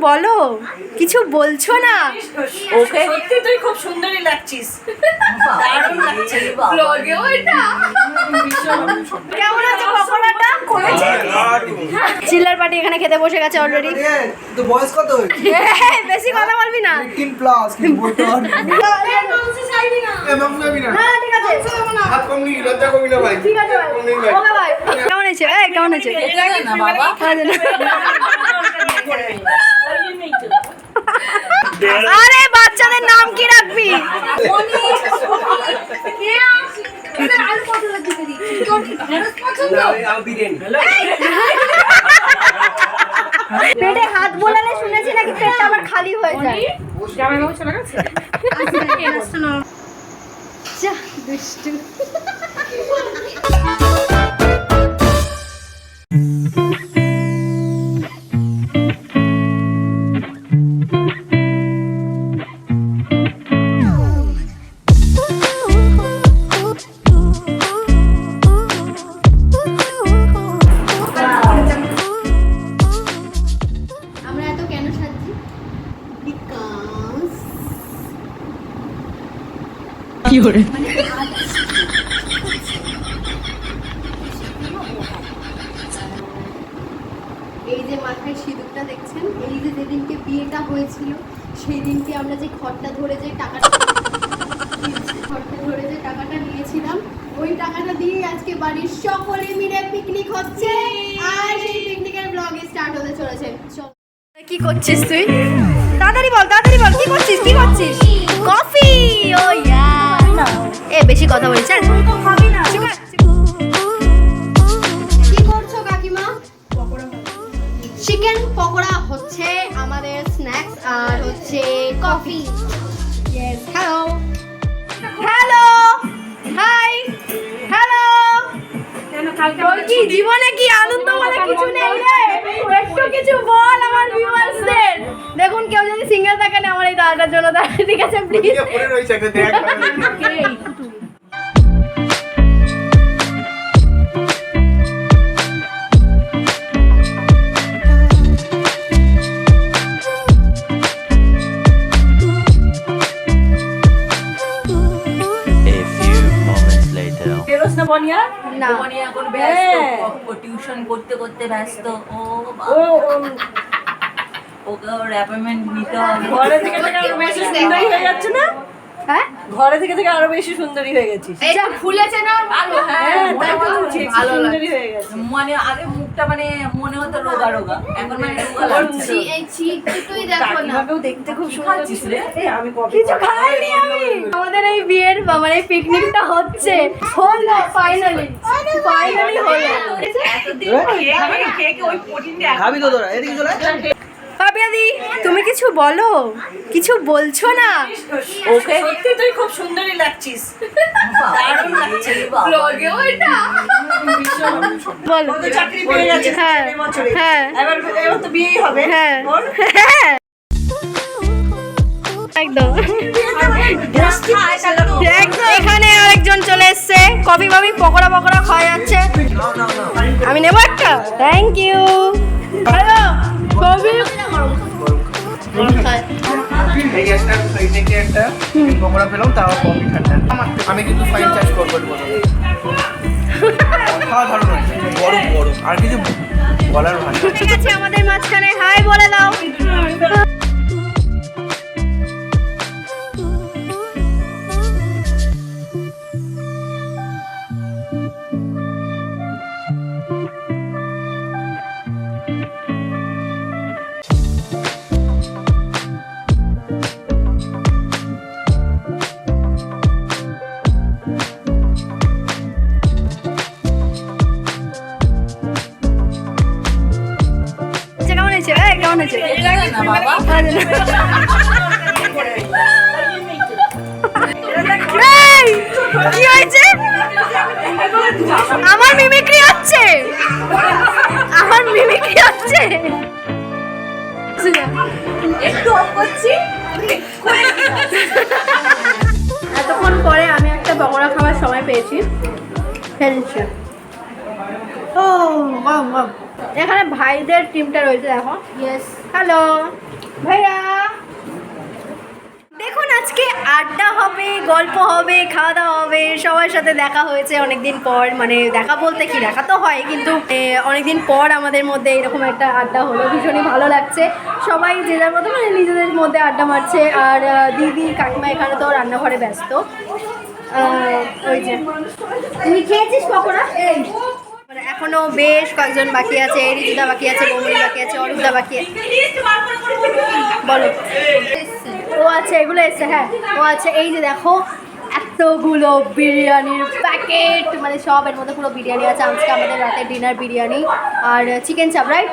বলো কিছু বলছো না? ওকে। সত্যি তুই খুব সুন্দরী লাগছিস। দারুণ লাগছে ব্লগেও এটা কেমন আছে পকোড়াটা? চিল্লার পার্টি এখানে খেতে বসে গেছে অলরেডি তো বয়স কত বেশি কথা বলবি না। এইটিন প্লাস কি বলতে হ্যাঁ ঠিক আছে। হাত কম নি লজ্জা কবি না ভাই। ঠিক আছে ভাই। ওকে ভাই। কেমন আছে কেমন আছে না বাবা। আরে বাচ্চাদের নাম কি রাখবি? পেটে হাত বোলালে শুনেছি নাকি পেটটা আবার খালি হয়ে যায়। জামাইবাবু চলে গেছে যা, দুষ্টু। এই যে মাথায় সিঁদুরটা দেখছেন এই যে যেদিনকে বিয়েটা হয়েছিল সেই দিনকে আমরা যে ঘরটা ধরে যে টাকাটা ঘরটা ধরে যে টাকাটা নিয়েছিলাম ওই টাকাটা দিয়ে আজকে বাড়ির সকলে মিলে পিকনিক হচ্ছে। আর সেই পিকনিকের ব্লগ স্টার্ট হতে চলেছে। চল। কি করছিস তুই? তাড়াতাড়ি বল তাড়াতাড়ি বল কি করছিস? কি এই দাদাটার জন্য দাঁড়িয়ে ঠিক আছে প্লিজ পড়ে রয়েছে একটা দেখ। না বনিয়া? না। বনিয়া এখন ব্যস্ত হ্যাঁ। ও টিউশন করতে করতে ব্যস্ত। ও ও, ওকে ওর অ্যাপয়েন্টমেন্ট নিতে হবে। ঘরে থেকে থেকে আরও বেশি সুন্দরী হয়ে যাচ্ছে না? হ্যাঁ? ঘরে থেকে থেকে আরও বেশি সুন্দরী হয়ে গেছিস। এটা ফুলেছে না ভালো। হ্যাঁ হ্যাঁ মনে ভালো সুন্দরী হয়ে গেছে। মানে আগে মুখটা মানে মনে হতো রোগা রোগা এখন মানে রোগা লাগছে। এই চিক দুটোই দেখো না। দেখতে খুব সুন্দর রে? এই আমি কফি কিছু খাইনি আমি। আমাদের এই বিয়ের মানে পিকনিকটা হচ্ছে। হলো ফাইনালি ফাইনালি হলো। এতদিন ওই খাবি তো তোরা এদিকে চলে পাপিয়াদি তুমি কিছু বলো? কিছু বলছো না? ওকে। সত্যি তুই খুব সুন্দরী লাগছিস। দারুণ লাগছে। ব্লগেও এটা। বলো। চাকরি পেয়ে গেছে। হ্যাঁ হ্যাঁ। এবার এবার তো বিয়েই হবে। হ্যাঁ। হ্যাঁ একদম। এখানে আরেকজন চলে এসছে। কফি বাবি পকোড়া পকোড়া খাওয়া যাচ্ছে। আমি নেব একটা। থ্যাংক ইউ হ্যালো কফি এই গ্যাসটা এই থেকে একটা পেলাম তাও কফি ঠান্ডা আমি কিন্তু ফাইন চার্জ করব খাওয়া বড় বড় আর কিছু বলার ভাষা ঠিক আছে আমাদের মাঝখানে হাই বলে দাও। একটু অফ করছি। এতক্ষণ পরে আমি একটা পকোড়া খাওয়ার সময় পেয়েছি। ফেলছি ও এখানে ভাইদের টিমটা রয়েছে দেখো। ইয়েস হ্যালো ভাইয়া দেখুন আজকে আড্ডা হবে গল্প হবে খাওয়া দাওয়া হবে সবার সাথে দেখা হয়েছে অনেকদিন পর। মানে দেখা বলতে কি দেখা তো হয় কিন্তু অনেকদিন পর আমাদের মধ্যে এরকম একটা আড্ডা হলো। ভীষণই ভালো লাগছে। সবাই যে যার মতো মানে নিজেদের মধ্যে আড্ডা মারছে। আর দিদি কাকিমা এখানে তো রান্নাঘরে ব্যস্ত। ওই যে। তুই খেয়েছিস পকোড়া? এই। মানে এখনও বেশ কয়েকজন বাকি আছে ঋতুদা বাকি আছে বৌমনি বাকি আছে অরূপদা বাকি আছে। বলো। ও আচ্ছা এগুলো এসছে হ্যাঁ ও আচ্ছা এই যে দেখো, এতগুলো বিরিয়ানির প্যাকেট মানে সব, এর মধ্যে পুরো বিরিয়ানি আছে। আজকে আমাদের রাতে ডিনার বিরিয়ানি। আর চিকেন চাপ রাইট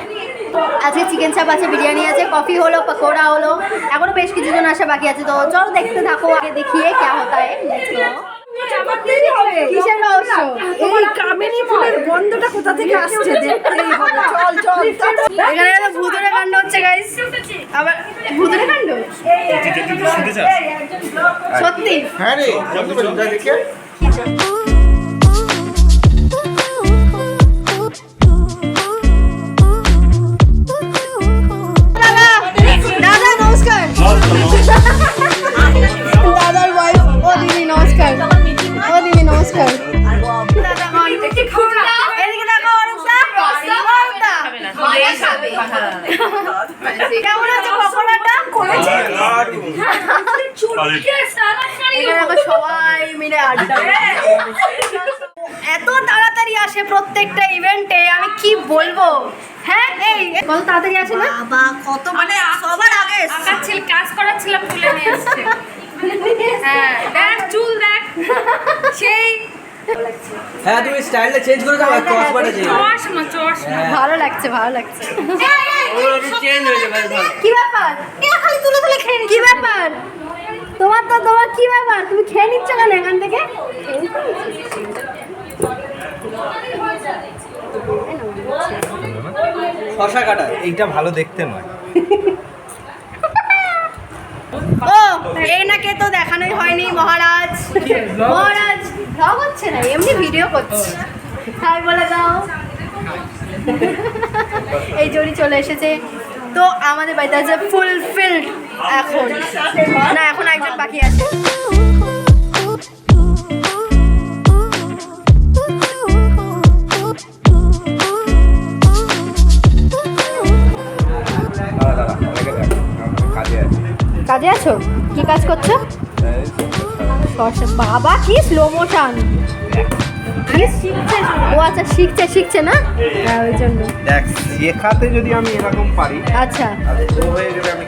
আজকে চিকেন চাপ আছে, বিরিয়ানি আছে কফি হলো, পকোড়া হলো। এখনও বেশ কিছুজন আসা বাকি আছে, তো চলো দেখতে থাকো, আগে দেখিয়ে কে হতা. কিসের রহস্য? এই কামিনী ফুলের গন্ধটা কোথা থেকে আসছে? দেখতেই হবে। চল চল এখানে একটা ভুতুরে কাণ্ড হচ্ছে গাইস আবার ভুতুরে কাণ্ড। সত্যি। হ্যাঁ রে ইভেন্টে আমি কি বলব? হ্যাঁ এই কত তাড়াতাড়ি আসে না? বাবা কত মানে সবার আগে আঁকাচ্ছিল কাজ করাচ্ছিলাম তুলে নিয়ে এসছে। হ্যাঁ দেখ চুল দেখ। সেই। হ্যাঁ তুমি স্টাইলটা চেঞ্জ করে দাও ক্রসবারটা চেঞ্জ চশমা চশমা। ভালো লাগছে ভালো লাগছে। চেঞ্জ হয়ে যাবে কি ব্যাপার? খালি তুলে তুলে খেয়ে কি ব্যাপার? তোমার তো তোমার কি ব্যাপার? তুমি খেয়ে নিচ্ছ কেন এখান থেকে? শশা কাটা। এইটা ভালো দেখতে নয়। ও এনাকে তো দেখানোই হয়নি মহারাজ। মহারাজ হচ্ছে না এমনি ভিডিও করছে। হাই বলে দাও। এই জড়ি চলে এসেছে। তো আমাদের বাড়িতে আছে ফুলফিলড এখন। না এখন একজন বাকি আছে। কাজে আছো? কি কাজ করছ? বাবা কি স্লো মোশন শিখছে? ও আচ্ছা শিখছে শিখছে না? হ্যাঁ ওই জন্য। দেখ শেখাতে যদি আমি এরকম পারি আচ্ছা। আর পুরো হয়ে গেলে আমি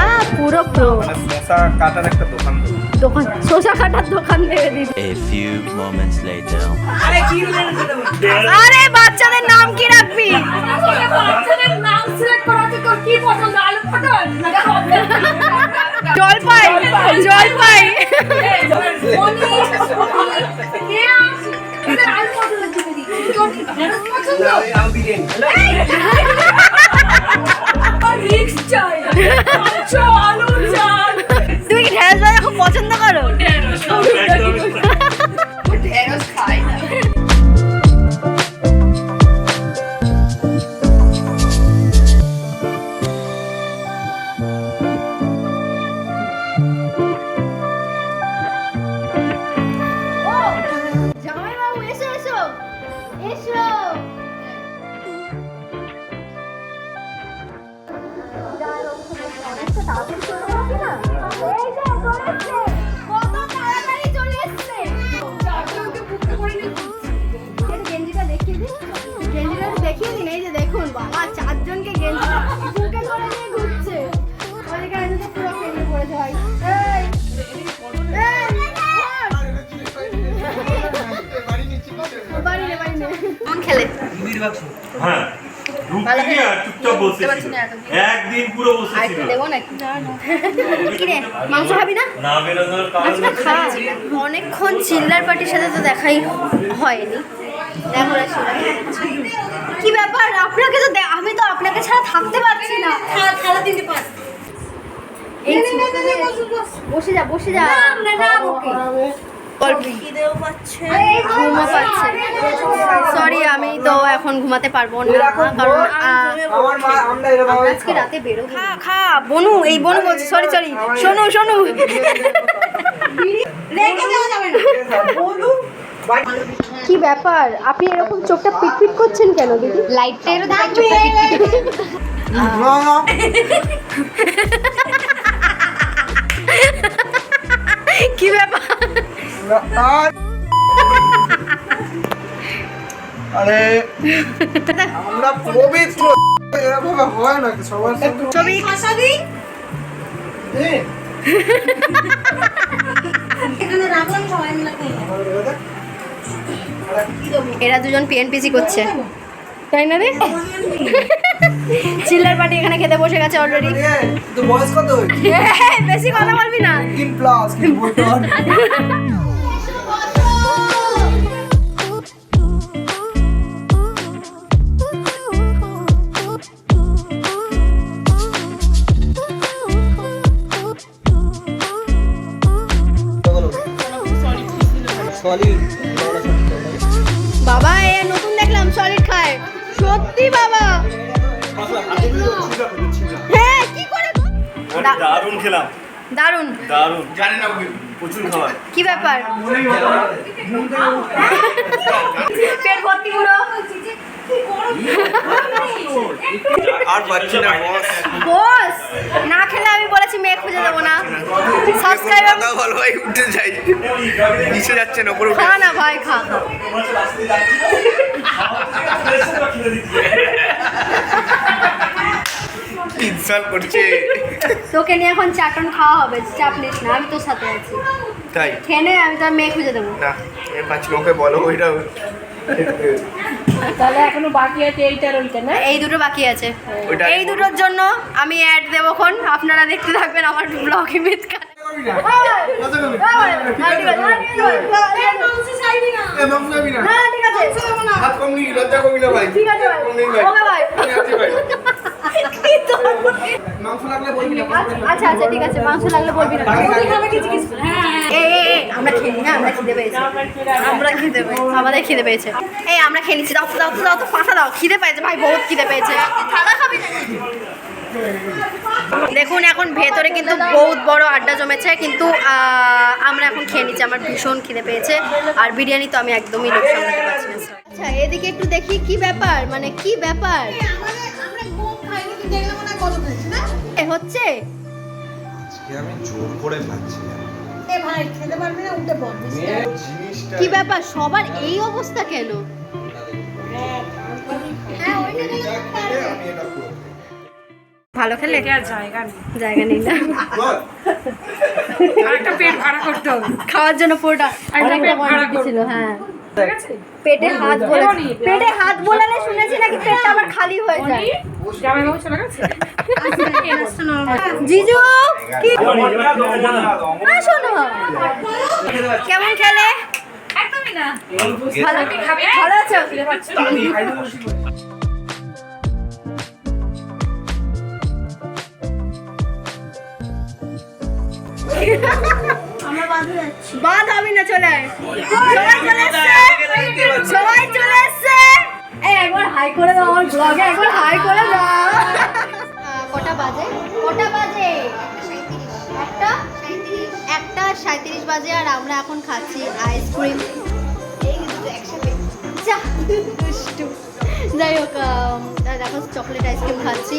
আ পুরো প্রো মানে কাটার একটা দোকান দোকান শসা কাটার দোকান দেবে। দিদি A few moments later. আরে বাচ্চাদের নাম কি রাখবি? বাচ্চাদের নাম সিলেক্ট করা আছে কি পছন্দ? আলু পটল জলপাই জলপাই। জল পাই পছন্দ মিক্স চাই হ্যাঁ ঢুকতে আর চুপচাপ বসেছিল একদিন পুরো বসেছিল দেবো না একটু কি রে মাংস খাবি না? না বেরোনোর কারণ খা অনেকক্ষণ চিল্লার পার্টির সাথে তো দেখাই হয়নি। কি ব্যাপার? আপনাকে তো দে- আমি তো আপনাকে ছাড়া থাকতে পারছি না। খেলা বসে যা বসে যা। ঘুমো পাচ্ছে সরি আমি তো এখন ঘুমাতে পারব না কারণ আজকে রাতে বেরোবো খা খা বনু এই বনু বলছি সরি সরি শোনো শোনো কি ব্যাপার আপনি এরকম চোখটা পিটপিট করছেন কেন দিদি লাইটটা এরকম চোখটা পিটপিট আরে আমরা পবিত্র এরকম হয় না সবার সাথে ছবি। এরা দুজন পিএনপিসি করছে। তাই না রে? চিল্লার পার্টি এখানে খেতে বসে গেছে অলরেডি তো বয়স কত? বেশি কথা বলবি না। সলিড বাবা এ নতুন দেখলাম সলিড খায়। সত্যি বাবা। হ্যাঁ কি করে? দারুণ খেলাম। দারুণ। দারুণ। জানি না প্রচুর খাবার। কি ব্যাপার? পেট ভর্তি পুরো। আর পাচ্ছি না বস বস না খেলে আমি বলেছি মেয়ে খুঁজে দেবো না। সাবস্ক্রাইবার কথা বল ভাই উঠে যাই। নিচে যাচ্ছে না উপরে খা না ভাই খা। ইনসাল্ট করছে। তোকে নিয়ে এখন চাটন খাওয়া হবে চাপ নিস না আমি তোর সাথে আছি। তাই? খেনে আমি তোর মেয়ে খুঁজে দেবো। না এ না, ওকে বলো ওইটা তাহলে এখনও বাকি আছে এইটার ওইটা না? এই দুটো বাকি আছে। এই দুটোর জন্য আমি অ্যাড দেবো খন আপনারা দেখতে থাকবেন আমার ব্লগে মিথ হাত কম নি। লজ্জা কমি না ভাই। ঠিক আছে ভাই। কম নেই ভাই। ওকে ভাই। ঠিক আছে ভাই। মাংস লাগলে বলবি না আচ্ছা আচ্ছা ঠিক আছে। মাংস লাগলে বলবি না। আমরা খেয়ে নিই হ্যাঁ আমরা খিদে পেয়েছি। আমরা খিদে পেয়েছি। আমাদের খিদে পেয়েছে। এই আমরা খেয়ে নিচ্ছি। দাও তো, দাও তো, দাও তো পাঠা দাও। খিদে পেয়েছে ভাই বহুত খিদে পেয়েছে। খাবি না? দেখুন এখন ভেতরে কিন্তু বহুত বড় আড্ডা জমেছে কিন্তু আমরা এখন খেয়ে নিচ্ছি। আমার ভীষণ খিদে পেয়েছে আর বিরিয়ানি তো আমি একদমই লোক সামলাতে পারছি না আচ্ছা এদিকে একটু দেখি কি ব্যাপার মানে কি ব্যাপার? এ, হচ্ছে? আমি জোর করে খাচ্ছি। কি ব্যাপার? সবার এই অবস্থা কেন? ভালো খেলে? জায়গা নেই। জায়গা নেই না? একটা পেট ভাড়া করতে হবে। খাওয়ার জন্য পুরোটা একটা পেট ভাড়া ছিল হ্যাঁ। পেটে হাত বলে। পেটে হাত বোলালে শুনেছি নাকি পেটটা আবার খালি হয়ে যায়? জামাইবাবু চলে গেছে? জিজু কি? না শোনো। কেমন খেলে? একদমই না। ভালো খাবে ভালো আছো? বাঁধ হবে না চলে সবাই চলে এসছে। সবাই চলে এসছে। একবার হাই করে দাও আমার ব্লগে একবার হাই করে দাও। কটা বাজে? কটা বাজে? একটা? একটা সাঁত্রিশ বাজে আর আমরা এখন খাচ্ছি আইসক্রিম। যাই হোক দেখো চকলেট আইসক্রিম খাচ্ছি।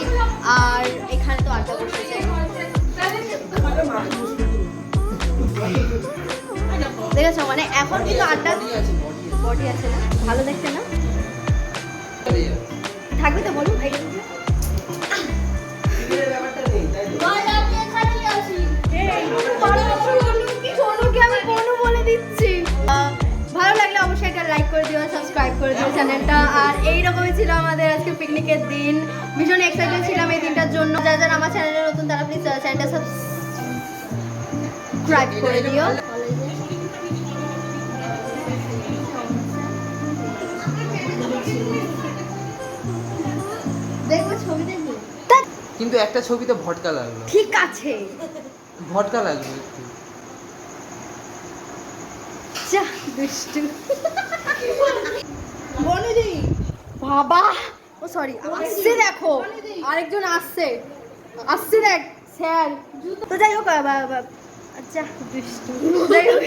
দেখেছ মানে এখন কিন্তু আড্ডা বডি আছে না? ভালো দেখতে না? থাকবে তো বলুন দিচ্ছি ভালো লাগলে অবশ্যই একটা লাইক করে দিও সাবস্ক্রাইব করে দিও চ্যানেলটা আর এই রকমই ছিল আমাদের আজকে পিকনিকের দিন। ভীষণ এক্সাইটেড ছিলাম এই দিনটার জন্য। যারা যারা আমার চ্যানেলে নতুন, তারা প্লিজ চ্যানেলটা সাবস্ক্রাইব করে দিও। কিন্তু একটা ছবিতে ভটকা লাগল। ঠিক আছে। ভটকা লাগল একটু। যা দুষ্টু। বনেদি বাবা। ও সরি আসছে দেখো। আরেকজন আসছে। আসছে দেখ স্যার। তো যাই হোক আচ্ছা দুষ্টু। যাই হোক।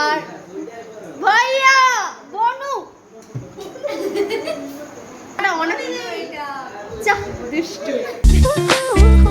আর ভাইয়া বনু। দুষ্টু।